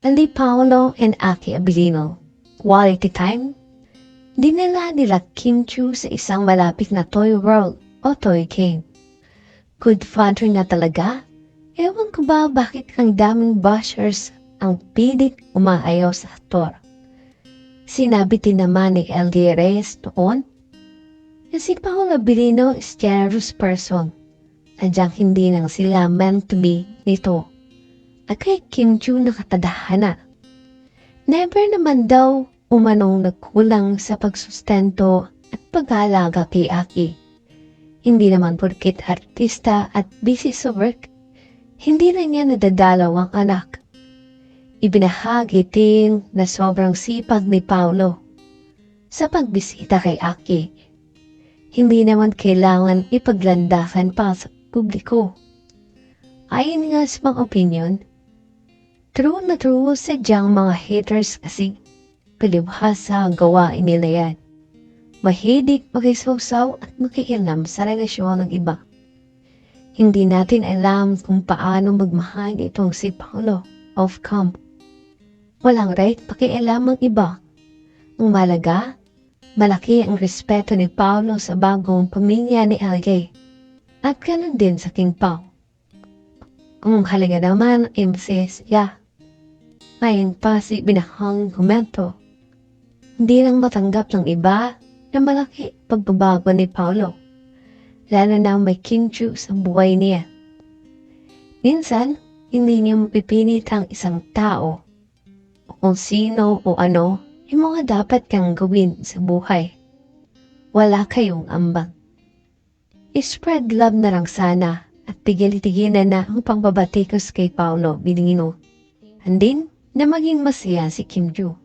Andy Paolo and Aki Abilino. Quality time? Dinala nila Kim Chu sa isang malapit na toy world o toy game. Good father na talaga? Ewan ko ba bakit ang daming bashers ang pilit umaayaw sa aktor. Sinabi din naman ni LD Reyes noon na si Paolo Abilino is generous person. Sadyang hindi nang sila meant to be nito. At kay Kim Chu nakatadhana. Never naman daw umanong nagkulang sa pagsustento at pag-aalaga kay Aki. Hindi naman porkit artista at busy sa work, hindi na niya nadadalaw ang anak. Ibinahagi din na sobrang sipag ni Paulo sa pagbisita kay Aki. Hindi naman kailangan ipaglandakan pa sa publiko. Ayon nga sa mga opinion, true na true sadyang mga haters kasi palibhasa ang gawain nila yan. Mahilig makisawsaw at makikialam sa relasyon ng iba. Hindi natin alam kung paano magmahal itong si Paulo of Camp. Walang right pakialam ang iba. Ang malaga, malaki ang respeto ni Paulo sa bagong pamilya ni LJ. At ganun din sa King Pao. Ang halaga naman ay masaya. Ngayon pa si binahang komento. Hindi lang matanggap ng iba na malaki pagbabago ni Paulo. Lalo na may King Chu sa buhay niya. Minsan, hindi niya mapipilit ang isang tao o kung sino o ano yung mga dapat kang gawin sa buhay. Wala kayong ambang. I-spread love na lang sana at tigil-tigilan na ang pangbabatikos kay Paolo Bilingino. And din, na maging masaya si Kim Ju.